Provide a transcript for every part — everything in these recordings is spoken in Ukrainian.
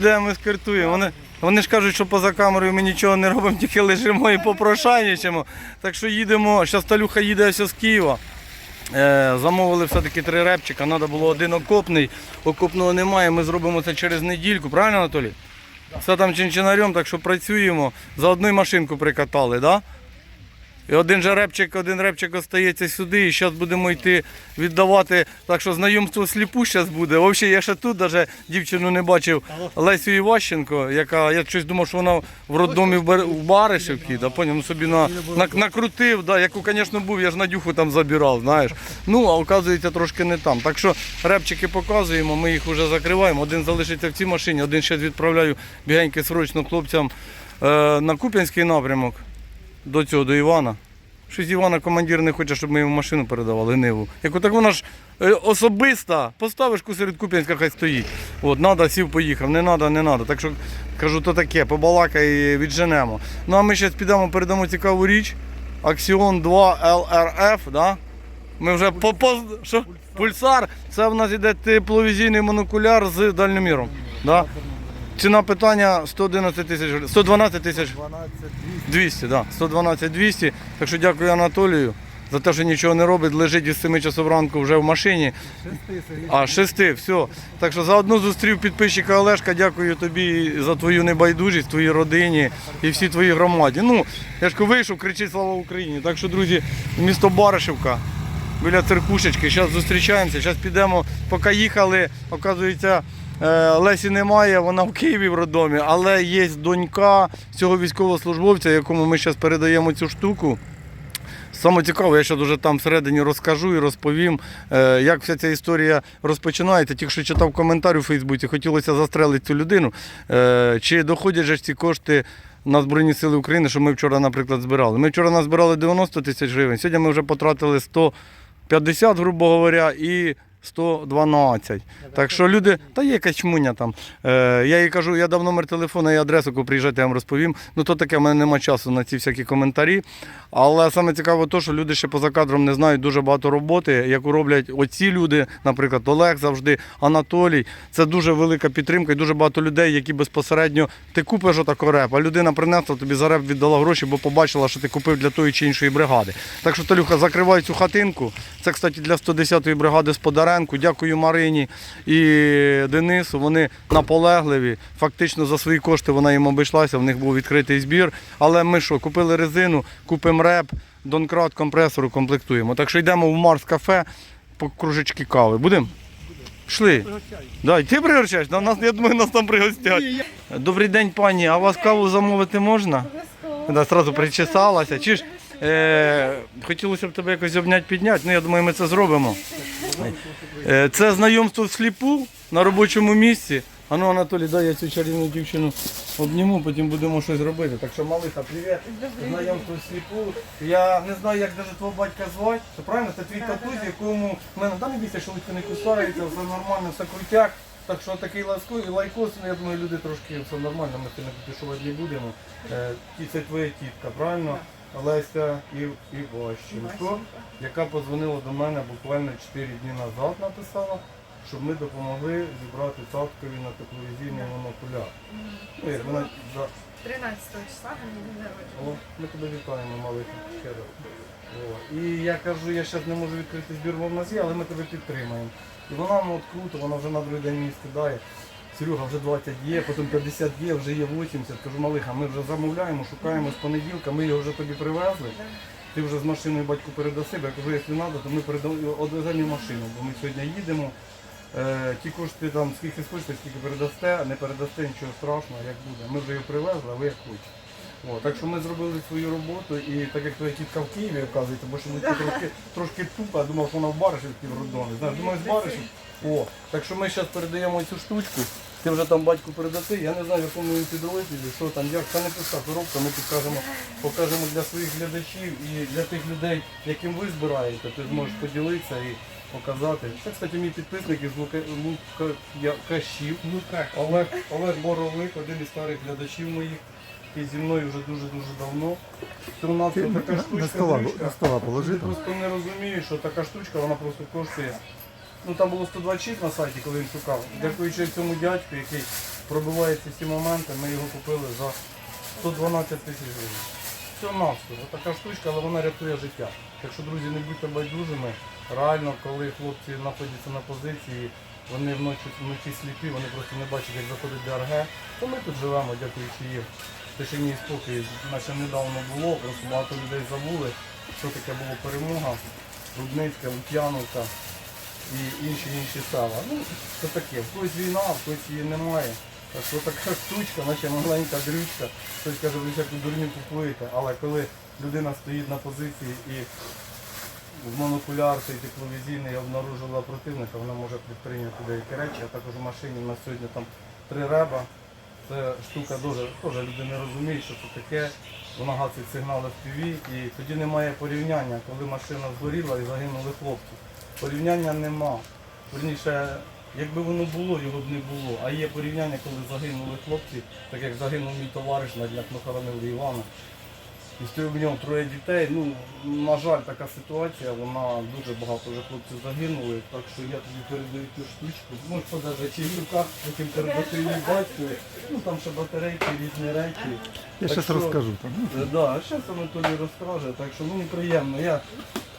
Де ми скартуємо? Вони, вони ж кажуть, що поза камерою ми нічого не робимо, тільки лежимо і попрошайничаємо. Так що їдемо, зараз Талюха їде ось з Києва. Е, замовили все-таки три репчика, треба було один окопний, окопного немає, ми зробимо це через недільку, правильно Анатолій? Все там чинчинарем, так що працюємо. За одну машинку прикатали, так? Да? І один же репчик, один репчик остається сюди, і зараз будемо йти віддавати. Так що знайомство сліпу зараз буде. Взагалі, я ще тут навіть дівчину не бачив Лесю Іващенко, яка я щось думав, що вона в роддомі в, Бар- в Баришевці, да, поняв, ну, собі на, на, накрутив, да, яку, звісно, був, я ж Надюху там забирав, знаєш. Ну, а оказується трошки не там. Так що репчики показуємо, ми їх вже закриваємо. Один залишиться в цій машині, один ще відправляю бігеньки срочно хлопцям е, на Куп'янський напрямок до цього, до Івана. Щось Івана командир не хоче, щоб ми йому машину передавали ниву. Яку так вона ж е, особиста, поставиш серед Куп'янська, хай стоїть. От, надо, сів, поїхав, не надо, не надо. Так що кажу, то таке, побалакай відженемо. Ну а ми зараз підемо, передамо цікаву річ. Axion 2 LRF, да? Ми вже по, що? Пульсар. Це в нас іде тепловізійний монокуляр з дальноміром. Да? Ціна питання 111 тисяч гривень. 112 тисяч 200, да. 112 200. Так що дякую Анатолію за те, що нічого не робить. Лежить із 7 часов ранку вже в машині. 6 А, 6, все. Так що заодно зустрів підписчика Олешка. Дякую тобі за твою небайдужість, твоїй родині і всій твоїй громаді. Ну, я ж вийшов, кричить слава Україні. Так що, друзі, місто Баришівка. Біля церкушечки, зараз зустрічаємося, зараз підемо, поки їхали, оказується, Лесі немає, вона в Києві в роддомі, але є донька цього військовослужбовця, якому ми зараз передаємо цю штуку. Саме цікаве, я ще дуже там всередині розкажу і розповім, е, як вся ця історія розпочинається. Тільки що читав коментар у Фейсбуці, хотілося застрелити цю людину. Е, Чи доходять же ці кошти на Збройні Сили України, що ми вчора, наприклад, збирали? Ми вчора назбирали 90 тисяч гривень, сьогодні ми вже потратили 150, грубо говоря, і 112. Так що люди, та є якась чмуня там. Е, я їй кажу, я дав номер телефону і адресу, коли приїжджайте, я вам розповім. Ну то таке, в мене немає часу на ці всякі коментарі. Але саме цікаво, те, що люди ще поза кадром не знають дуже багато роботи, яку роблять оці люди, наприклад, Олег завжди, Анатолій. Це дуже велика підтримка і дуже багато людей, які безпосередньо ти купиш отако реп, а людина принесла тобі за реп віддала гроші, бо побачила, що ти купив для тої чи іншої бригади. Так що, Талюха, закривай цю хатинку. Це, кстати, для 110-ї бригади з Подаренку. Дякую Марині і Денису. Вони наполегливі. Фактично за свої кошти вона їм обійшлася, в них був відкритий збір. Але ми що, купили резину, купимо реп, донкрат, компресору, комплектуємо. Так що йдемо в Марс кафе по кружечки кави. Будемо? Пішли. Да, ти пригощаєш? Да, нас, я думаю, нас там пригостять. Добрий день, пані. А у вас каву замовити можна? Да, сразу причесалася. Чи ж е, хотілося б тебе якось обняти, підняти, ну я думаю, ми це зробимо. Е, це знайомство всліпу на робочому місці. А ну, Анатолій, дай я цю чарівну дівчину обніму, потім будемо щось робити. Так що, малиха, привіт. Знайомство всліпу. Я не знаю, як навіть твого батька звати. Це правильно? Це твій татусь, якому в мене там не бійся, що лише не кусається, все нормально, все крутяк. Так що такий ласковий лайкос, ну, я думаю, люди трошки все нормально, ми ти не підпишувати не будемо. Е, і це твоя тітка, правильно? Олеся Ів Іващенко, яка подзвонила до мене буквально 4 дні назад, написала, щоб ми допомогли зібрати таткові на тепловізійний монокуляр. Ну, як вона за 13 числа мені день народження. о, ми тебе вітаємо, малика. Ще раз. О, І я кажу, я зараз не можу відкрити збір в нас є, але ми тебе підтримаємо. І вона ну, от круто, вона вже на другий день мені скидає. Серега, вже 20 є, потім 50 є, вже є 80. Кажу, малиха, ми вже замовляємо, шукаємо з понеділка, ми його вже тобі привезли. Ти вже з машиною батьку передаси, бо я кажу, якщо треба, то ми одвеземо машину, бо ми сьогодні їдемо. Е, ті кошти там скільки схочете, скільки передасте, не передасте нічого страшного, як буде. Ми вже його привезли, а ви як хочете. О, так що ми зробили свою роботу і так як твоя тітка в Києві, оказується, бо що ми трошки, трошки тупо, я думав, що вона в Баришівці в роддомі. Знаєш, думаю, з Баришів. О, так що ми зараз передаємо цю штучку. Ти вже там батьку передаси, я не знаю, в якому він підрозділі, що там, як, це не пуста коробка, ми підкажемо, покажемо для своїх глядачів і для тих людей, яким ви збираєте, ти зможеш поділитися і показати. Це, кстати, мій підписник із Лука, Лукашів. Олег, Олег Боровик, один із старих глядачів моїх, який зі мною вже дуже-дуже давно. Це у нас Ти така штучка. на стола- на стола положи Ти просто не розумієш, що така штучка, вона просто коштує. Ну там було 126 на сайті, коли він шукав. Дякуючи цьому дядьку, який пробивається всі моменти, ми його купили за 112 тисяч гривень. Все навсього. Така штучка, але вона рятує життя. Так що, друзі, не будьте байдужими. Реально, коли хлопці знаходяться на позиції, вони вночі, вночі сліпі, вони просто не бачать, як заходить ДРГ, то ми тут живемо, дякуючи їм. Тишині і спокій. Наче недавно було, просто багато людей забули, що таке було перемога, Рудницька, Лук'яновка і інші інші села. Ну, це таке. В війна, в когось її немає. Так що така штучка, наче маленька дрючка. Хтось каже, ви всяку дурню купуєте, але коли людина стоїть на позиції і в монокуляр цей тепловізійний обнаружила противника, вона може предприйняти деякі речі, а також в машині у нас сьогодні там три реба. Це штука дуже, теж люди не розуміють, що це таке. Вона гасить сигнали в ПВ і тоді немає порівняння, коли машина згоріла і загинули хлопці. Порівняння нема. Верніше, якби воно було, його б не було. А є порівняння, коли загинули хлопці, так як загинув мій товариш, на днях ми хоронили Івана. І в нього троє дітей. Ну, на жаль, така ситуація, вона дуже багато вже хлопців загинули, так що я тобі передаю цю штучку. Ну, це навіть чи в руках, потім передати батькові. Ну там ще батарейки, різні речі. Я Так зараз розкажу. Там. Е, Да, зараз Анатолій розкаже, так що мені приємно. Я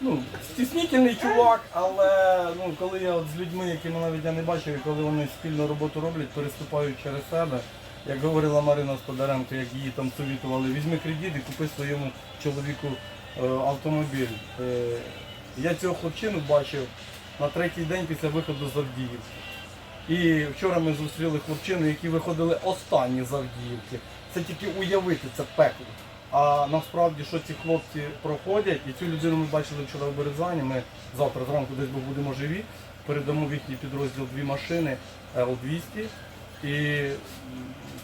ну, стіснительний чувак, але ну, коли я от з людьми, які навіть я не бачив, і коли вони спільну роботу роблять, переступають через себе. Як говорила Марина Сподаренко, як її там совітували, візьми кредит і купи своєму чоловіку е, автомобіль. Е, я цього хлопчину бачив на третій день після виходу з Авдіївки. І вчора ми зустріли хлопчину, які виходили останні з Авдіївки. Це тільки уявити, це пекло. А насправді, що ці хлопці проходять, і цю людину ми бачили вчора в Березані. Ми завтра зранку десь будемо живі. Передамо в їхній підрозділ дві машини Л-200 і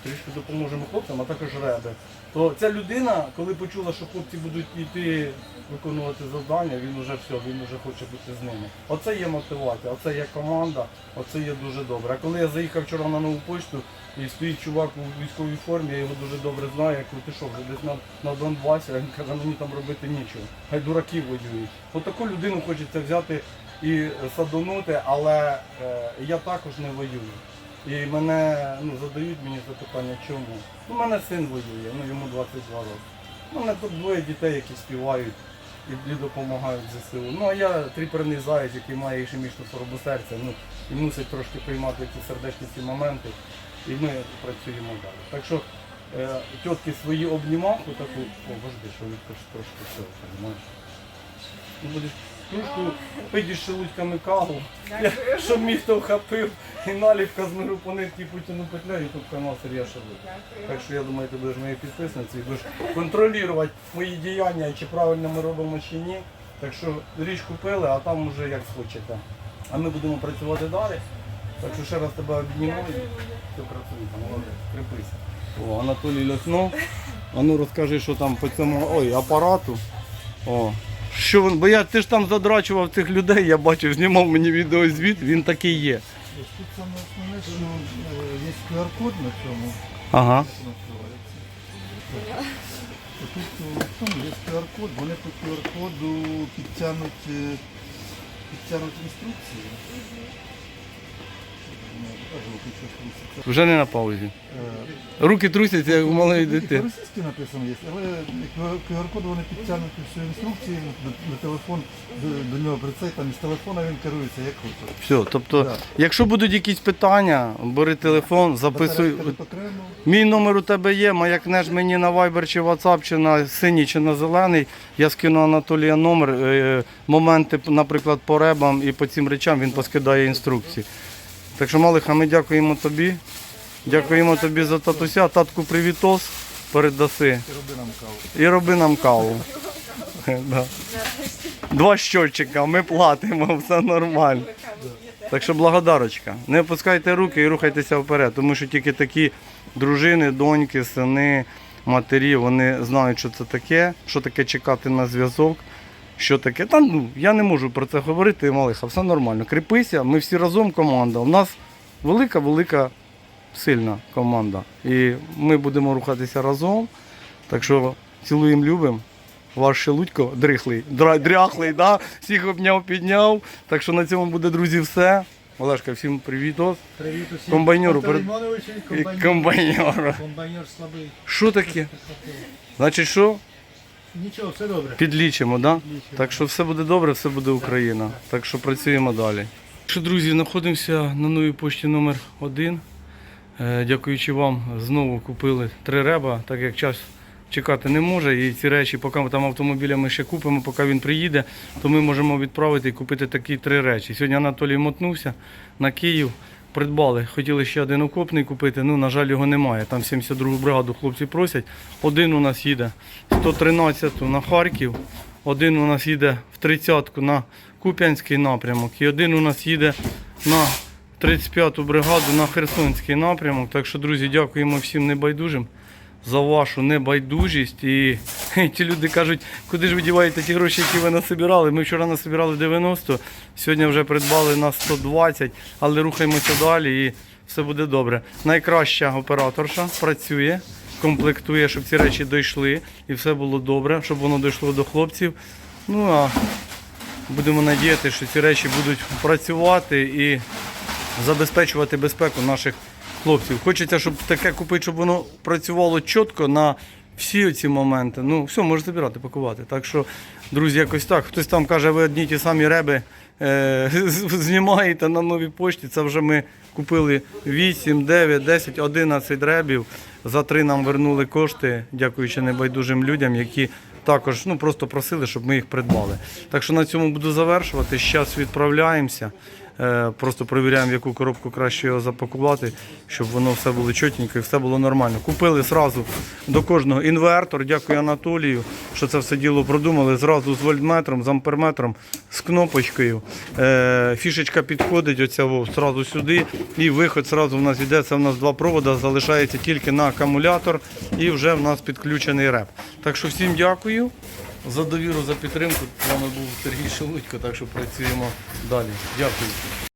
трішки допоможемо хлопцям, а також реби. То ця людина, коли почула, що хлопці будуть йти виконувати завдання, він вже все, він вже хоче бути з ними. Оце є мотивація, оце є команда, оце є дуже добре. А коли я заїхав вчора на нову почту і стоїть чувак у військовій формі, я його дуже добре знаю, я кажу, ти що, вже десь на, на Донбасі, він каже, мені там робити нічого. Хай дураки воюють. От людину хочеться взяти і садонути, але е, я також не воюю. І мене ну, задають мені запитання, чому. У мене син воює, ну йому 22 роки. У мене тут двоє дітей, які співають і, допомагають ЗСУ. Ну а я тріперний заяць, який має ішемічну хворобу серця, ну і мусить трошки приймати ці сердечні ці моменти. І ми працюємо далі. Так що е, тітки свої обнімав, отаку, о, божди, що відкош трошки цього, розумієш? Ну, будеш пити з шелудьками каву. Я, щоб міг то вхопив, і наліпка з миру по нитки Путіну петля, ютуб канал Сергія Шелудь. Так що я думаю, ти будеш моєю підписницею, і будеш контролювати мої діяння, чи правильно ми робимо, чи ні. Так що річ купили, а там уже як схочете. А ми будемо працювати далі. Так що ще раз тебе обнімаю. Дякую. Ти працюй, молодець, кріпися. О, Анатолій Ляснов. А ну розкажи, що там по цьому ой, апарату. О. Що він, бо я ти ж там задрачував цих людей, я бачив, знімав мені відеозвіт, він такий є. Тут саме основне, що є QR-код на цьому. Ага. Тут там є QR-код, вони по QR-коду підтягнуть, підтягнуть інструкції. Вже не на паузі. Руки трусяться, як у малої дитини. По-російськи написано є, але QR-код вони підтягнуть всю інструкцію на, телефон, до, нього прицей, там із телефона він керується як хоче. Все, тобто, Да. якщо будуть якісь питання, бери телефон, записуй. Мій номер у тебе є, маякнеш мені на Viber чи WhatsApp, чи на синій, чи на зелений. Я скину Анатолія номер, е, моменти, наприклад, по ребам і по цим речам він поскидає інструкції. Так що, Малиха, ми дякуємо тобі. Дякуємо тобі за татуся. Татку привітос передаси. І роби нам каву. І роби нам каву. Да. Два щотчика, ми платимо, все нормально. Так що благодарочка. Не опускайте руки і рухайтеся вперед, тому що тільки такі дружини, доньки, сини, матері, вони знають, що це таке, що таке чекати на зв'язок. Що таке? Та ну я не можу про це говорити, малиха, все нормально. Кріпися, ми всі разом команда. У нас велика, велика, сильна команда. І ми будемо рухатися разом. Так що цілуємо, любимо. Ваш шелудько дрихлий, дра- дряхлий, да? всіх обняв, підняв. Так що на цьому буде, друзі, все. Олешка, всім привітос. Привіт усім. Комбайнеру І комбайнер. Комбайнер слабий. Що таке? Значить, що? Нічого, все добре. Підлічимо, да? Підлічимо. Так що все буде добре, все буде Україна. Так що працюємо далі. Що, друзі, знаходимося на новій пошті номер 1 Дякуючи вам, знову купили три реба, так як час чекати не може. І ці речі, поки ми там автомобіля ми ще купимо, поки він приїде, то ми можемо відправити і купити такі три речі. Сьогодні Анатолій мотнувся на Київ. Придбали, хотіли ще один окопний купити, ну, на жаль, його немає. Там 72-гу бригаду хлопці просять. Один у нас їде 113-ту на Харків, один у нас їде в 30-ку на Куп'янський напрямок, і один у нас їде на 35-ту бригаду на Херсонський напрямок. Так що, друзі, дякуємо всім небайдужим за вашу небайдужість. І ті люди кажуть, куди ж ви діваєте ті гроші, які ви насобирали. Ми вчора насобирали 90, сьогодні вже придбали на 120, але рухаємося далі і все буде добре. Найкраща операторша працює, комплектує, щоб ці речі дійшли і все було добре, щоб воно дійшло до хлопців. Ну а будемо надіяти, що ці речі будуть працювати і забезпечувати безпеку наших хлопців. Хочеться, щоб таке купити, щоб воно працювало чітко на всі ці моменти. Ну, все, можеш забирати, пакувати. Так що, друзі, якось так. Хтось там каже, ви одні ті самі реби е, знімаєте на новій пошті. Це вже ми купили 8, 9, 10, 11 ребів. За три нам вернули кошти, дякуючи небайдужим людям, які також ну, просто просили, щоб ми їх придбали. Так що на цьому буду завершувати. Зараз відправляємося. Е, Просто перевіряємо, яку коробку краще його запакувати, щоб воно все було чотенько і все було нормально. Купили зразу до кожного інвертор. Дякую Анатолію, що це все діло продумали. Зразу з вольтметром, з амперметром, з кнопочкою. Е, Фішечка підходить оця зразу сюди. І виход зразу в нас йде. Це в нас два провода, залишається тільки на акумулятор і вже в нас підключений реп. Так що всім дякую за довіру, за підтримку. З вами був Сергій Шелудько, так що працюємо далі. Дякую.